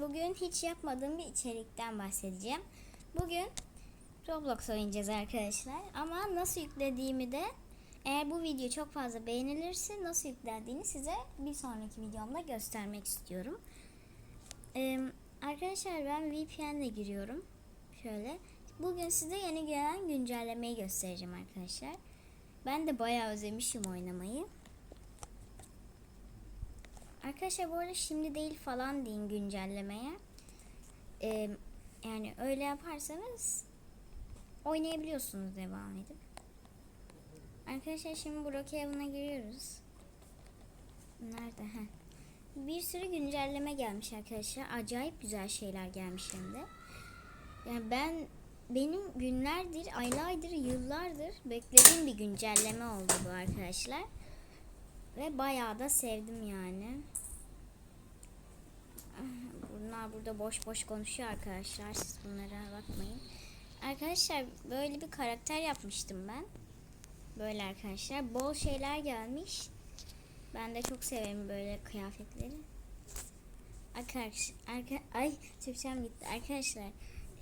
Bugün hiç yapmadığım bir içerikten bahsedeceğim. Bugün Roblox oynayacağız arkadaşlar. Ama nasıl yüklediğimi de eğer bu video çok fazla beğenilirse nasıl yüklendiğini size bir sonraki videomda göstermek istiyorum. Ee, arkadaşlar ben VPN ile giriyorum. Şöyle. Bugün size yeni gelen güncellemeyi göstereceğim arkadaşlar. Ben de bayağı özlemişim oynamayı. Arkadaşlar bu arada şimdi değil falan deyin güncellemeye. Ee, yani öyle yaparsanız oynayabiliyorsunuz devam edip. Arkadaşlar şimdi Brookhaven'a giriyoruz. Nerede? Heh. Bir sürü güncelleme gelmiş arkadaşlar. Acayip güzel şeyler gelmiş hem de. Yani ben benim günlerdir, aylardır, yıllardır beklediğim bir güncelleme oldu bu arkadaşlar. Ve bayağı da sevdim yani. Bunlar burada boş boş konuşuyor arkadaşlar. Siz bunlara bakmayın. Arkadaşlar böyle bir karakter yapmıştım ben. Böyle arkadaşlar. Bol şeyler gelmiş. Ben de çok severim böyle kıyafetleri. Arkadaşlar, arka, ay Türkçem gitti. Arkadaşlar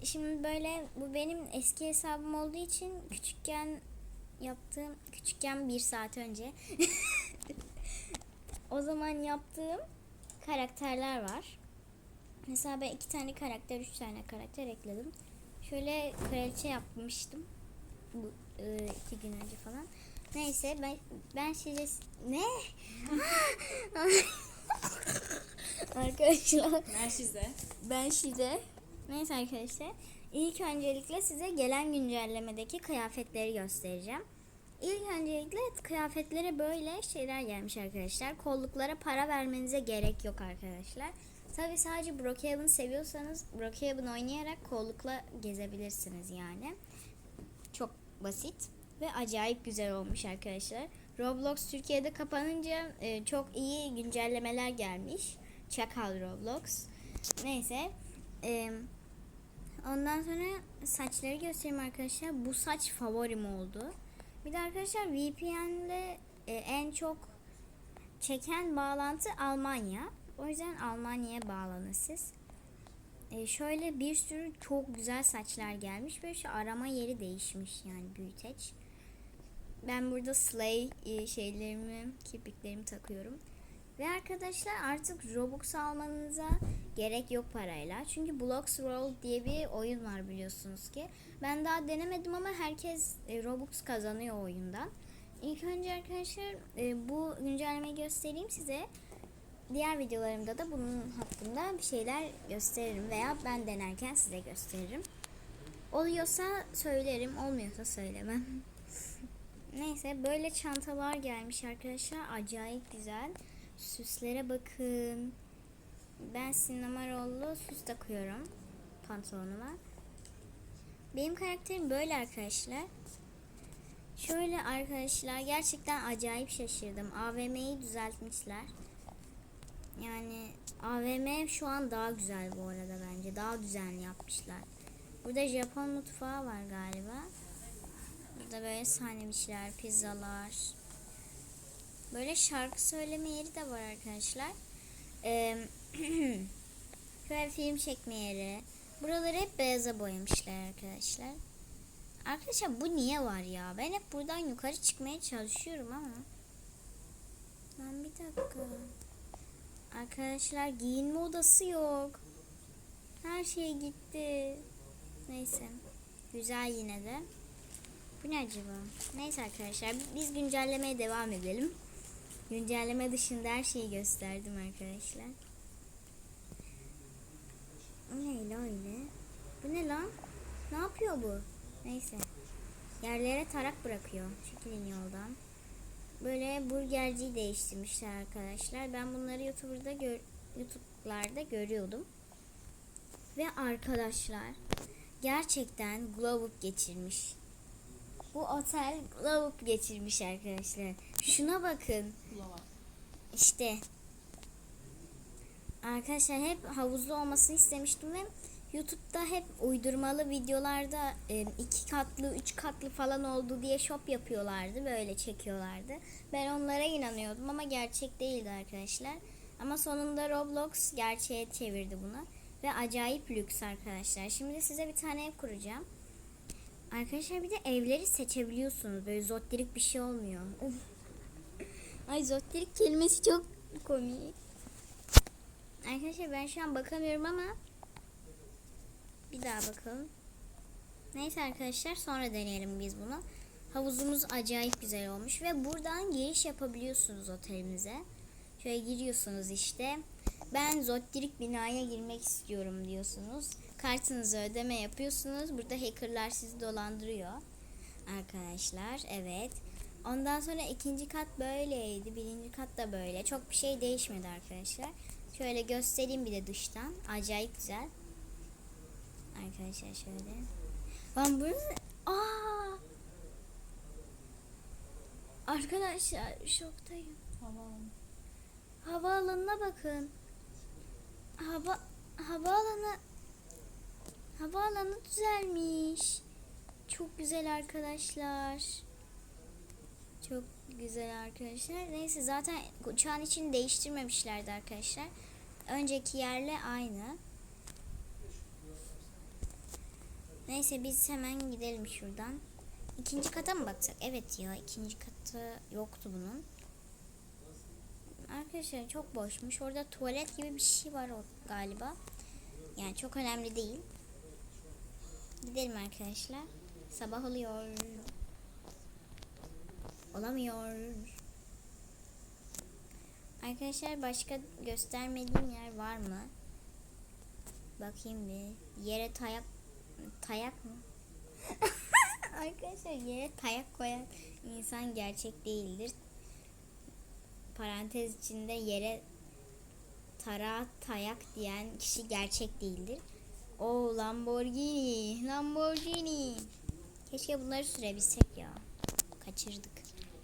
şimdi böyle bu benim eski hesabım olduğu için küçükken yaptığım küçükken bir saat önce o zaman yaptığım karakterler var. Mesela ben iki tane karakter, üç tane karakter ekledim. Şöyle kraliçe yapmıştım. Bu e, iki gün önce falan. Neyse ben ben size ne? Arkadaşlar Ben size. ben size neyse arkadaşlar ilk öncelikle size gelen güncellemedeki kıyafetleri göstereceğim. İlk öncelikle kıyafetlere böyle şeyler gelmiş arkadaşlar. Kolluklara para vermenize gerek yok arkadaşlar. Tabi sadece Brookhaven seviyorsanız Brookhaven oynayarak kollukla gezebilirsiniz yani. Çok basit ve acayip güzel olmuş arkadaşlar. Roblox Türkiye'de kapanınca e, çok iyi güncellemeler gelmiş. Çakal Roblox. Neyse. E, ondan sonra saçları göstereyim arkadaşlar. Bu saç favorim oldu. Bir de arkadaşlar VPN'de e, en çok çeken bağlantı Almanya. O yüzden Almanya'ya bağlanın siz. E, şöyle bir sürü çok güzel saçlar gelmiş ve şu arama yeri değişmiş yani büyüteç. Ben burada Slay e, şeylerimi, kirpiklerimi takıyorum. Ve arkadaşlar artık Robux almanıza gerek yok parayla. Çünkü Blocks Roll diye bir oyun var biliyorsunuz ki. Ben daha denemedim ama herkes e, Robux kazanıyor oyundan. İlk önce arkadaşlar e, bu güncellemeyi göstereyim size. Diğer videolarımda da bunun hakkında bir şeyler gösteririm veya ben denerken size gösteririm. Oluyorsa söylerim, olmuyorsa söylemem. Neyse böyle çantalar gelmiş arkadaşlar. Acayip güzel. Süslere bakın. Ben sinema rollu süs takıyorum pantolonuma. Benim karakterim böyle arkadaşlar. Şöyle arkadaşlar gerçekten acayip şaşırdım. AVM'yi düzeltmişler. Yani AVM şu an daha güzel bu arada bence. Daha düzenli yapmışlar. Burada Japon mutfağı var galiba. Burada böyle sandviçler, pizzalar. Böyle şarkı söyleme yeri de var arkadaşlar. Ee, şöyle film çekme yeri. Buraları hep beyaza boyamışlar arkadaşlar. Arkadaşlar bu niye var ya? Ben hep buradan yukarı çıkmaya çalışıyorum ama. Lan bir dakika. Arkadaşlar giyinme odası yok. Her şey gitti. Neyse. Güzel yine de. Bu ne acaba? Neyse arkadaşlar biz güncellemeye devam edelim. Güncelleme dışında her şeyi gösterdim arkadaşlar. Bu ne lan öyle? Bu ne lan? Ne yapıyor bu? Neyse. Yerlere tarak bırakıyor. Çekilin yoldan. Böyle burgerciyi değiştirmişler arkadaşlar. Ben bunları YouTube'da gör YouTube'larda görüyordum. Ve arkadaşlar gerçekten glow geçirmiş. Bu otel up geçirmiş arkadaşlar. Şuna bakın. İşte. Arkadaşlar hep havuzlu olmasını istemiştim ve YouTube'da hep uydurmalı videolarda e, iki katlı, üç katlı falan oldu diye shop yapıyorlardı. Böyle çekiyorlardı. Ben onlara inanıyordum ama gerçek değildi arkadaşlar. Ama sonunda Roblox gerçeğe çevirdi bunu. Ve acayip lüks arkadaşlar. Şimdi size bir tane ev kuracağım. Arkadaşlar bir de evleri seçebiliyorsunuz. Böyle zottirik bir şey olmuyor. Ay zottirik kelimesi çok komik. Arkadaşlar ben şu an bakamıyorum ama bir daha bakalım. Neyse arkadaşlar sonra deneyelim biz bunu. Havuzumuz acayip güzel olmuş ve buradan giriş yapabiliyorsunuz otelimize. Şöyle giriyorsunuz işte. Ben Zottirik binaya girmek istiyorum diyorsunuz. Kartınızı ödeme yapıyorsunuz. Burada hackerlar sizi dolandırıyor. Arkadaşlar evet. Ondan sonra ikinci kat böyleydi. Birinci kat da böyle. Çok bir şey değişmedi arkadaşlar. Şöyle göstereyim bir de dıştan. Acayip güzel. Arkadaşlar şöyle. Lan burası... Aa! Arkadaşlar şoktayım. Havaalanı. Havaalanına bakın. Hava havaalanı havaalanı düzelmiş. Çok güzel arkadaşlar. Çok güzel arkadaşlar. Neyse zaten uçağın için değiştirmemişlerdi arkadaşlar. Önceki yerle aynı. Neyse biz hemen gidelim şuradan. İkinci kata mı baksak? Evet ya ikinci katı yoktu bunun. Arkadaşlar çok boşmuş. Orada tuvalet gibi bir şey var galiba. Yani çok önemli değil. Gidelim arkadaşlar. Sabah oluyor. Olamıyor. Arkadaşlar başka göstermediğim yer var mı? Bakayım bir. Yere tayak tayak mı? Arkadaşlar yere tayak koyan insan gerçek değildir parantez içinde yere tara tayak diyen kişi gerçek değildir. O Lamborghini, Lamborghini. Keşke bunları sürebilsek ya. Kaçırdık.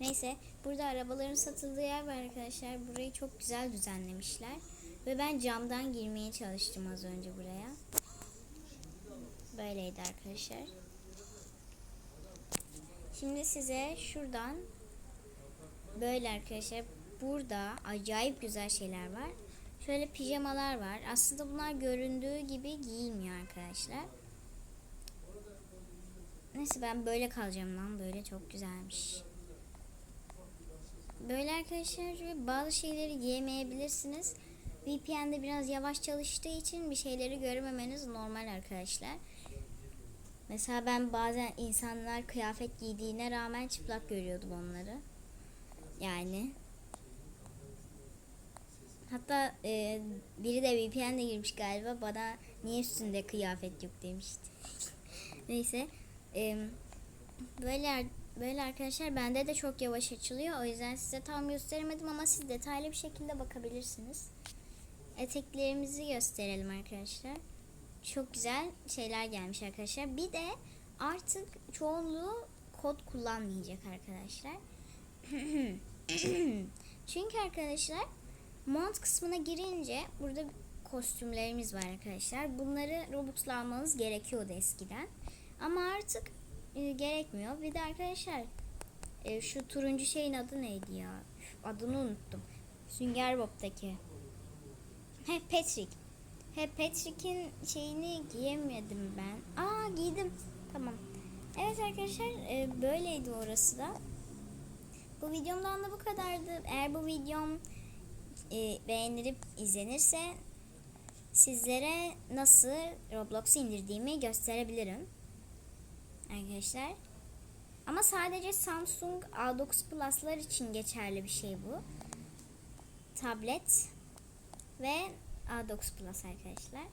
Neyse burada arabaların satıldığı yer var arkadaşlar. Burayı çok güzel düzenlemişler. Ve ben camdan girmeye çalıştım az önce buraya. Böyleydi arkadaşlar. Şimdi size şuradan böyle arkadaşlar burada acayip güzel şeyler var. Şöyle pijamalar var. Aslında bunlar göründüğü gibi giyilmiyor arkadaşlar. Neyse ben böyle kalacağım lan. Böyle çok güzelmiş. Böyle arkadaşlar bazı şeyleri giyemeyebilirsiniz. VPN'de biraz yavaş çalıştığı için bir şeyleri görmemeniz normal arkadaşlar. Mesela ben bazen insanlar kıyafet giydiğine rağmen çıplak görüyordum onları. Yani Hatta e, biri de VPN'de girmiş galiba. Bana niye üstünde kıyafet yok demişti. Neyse. E, böyle böyle arkadaşlar bende de çok yavaş açılıyor. O yüzden size tam gösteremedim ama siz detaylı bir şekilde bakabilirsiniz. Eteklerimizi gösterelim arkadaşlar. Çok güzel şeyler gelmiş arkadaşlar. Bir de artık çoğunluğu kod kullanmayacak arkadaşlar. Çünkü arkadaşlar Mont kısmına girince burada kostümlerimiz var arkadaşlar. Bunları Robux'la almanız gerekiyordu eskiden. Ama artık e, gerekmiyor. Bir de arkadaşlar e, şu turuncu şeyin adı neydi ya? Adını unuttum. Sünger Bob'taki. He Patrick. He Patrick'in şeyini giyemedim ben. Aa giydim. Tamam. Evet arkadaşlar e, böyleydi orası da. Bu videomdan da bu kadardı. Eğer bu videom e, beğenilip izlenirse sizlere nasıl Roblox'u indirdiğimi gösterebilirim. Arkadaşlar. Ama sadece Samsung A9 Plus'lar için geçerli bir şey bu. Tablet ve A9 Plus arkadaşlar.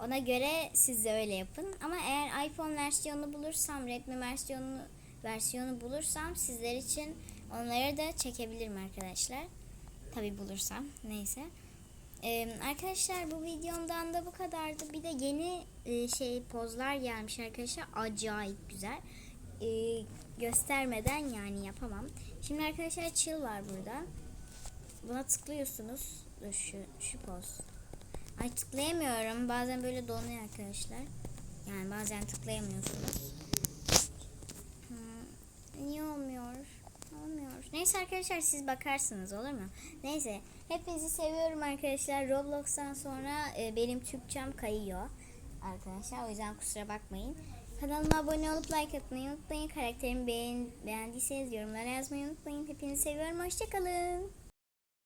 Ona göre siz de öyle yapın. Ama eğer iPhone versiyonu bulursam, Redmi versiyonu versiyonu bulursam sizler için onları da çekebilirim arkadaşlar. Tabi bulursam. Neyse. Ee, arkadaşlar bu videomdan da bu kadardı. Bir de yeni e, şey pozlar gelmiş arkadaşlar. Acayip güzel. Ee, göstermeden yani yapamam. Şimdi arkadaşlar chill var burada. Buna tıklıyorsunuz. Dur şu, şu poz. Ay tıklayamıyorum. Bazen böyle donuyor arkadaşlar. Yani bazen tıklayamıyorsunuz. Hmm, niye olmuyor? Neyse arkadaşlar siz bakarsınız olur mu? Neyse hepinizi seviyorum arkadaşlar. Roblox'tan sonra e, benim Türkçem kayıyor arkadaşlar. O yüzden kusura bakmayın. Kanalıma abone olup like atmayı unutmayın. Karakterimi beğen, beğendiyseniz yorumlara yazmayı unutmayın. Hepinizi seviyorum. Hoşçakalın.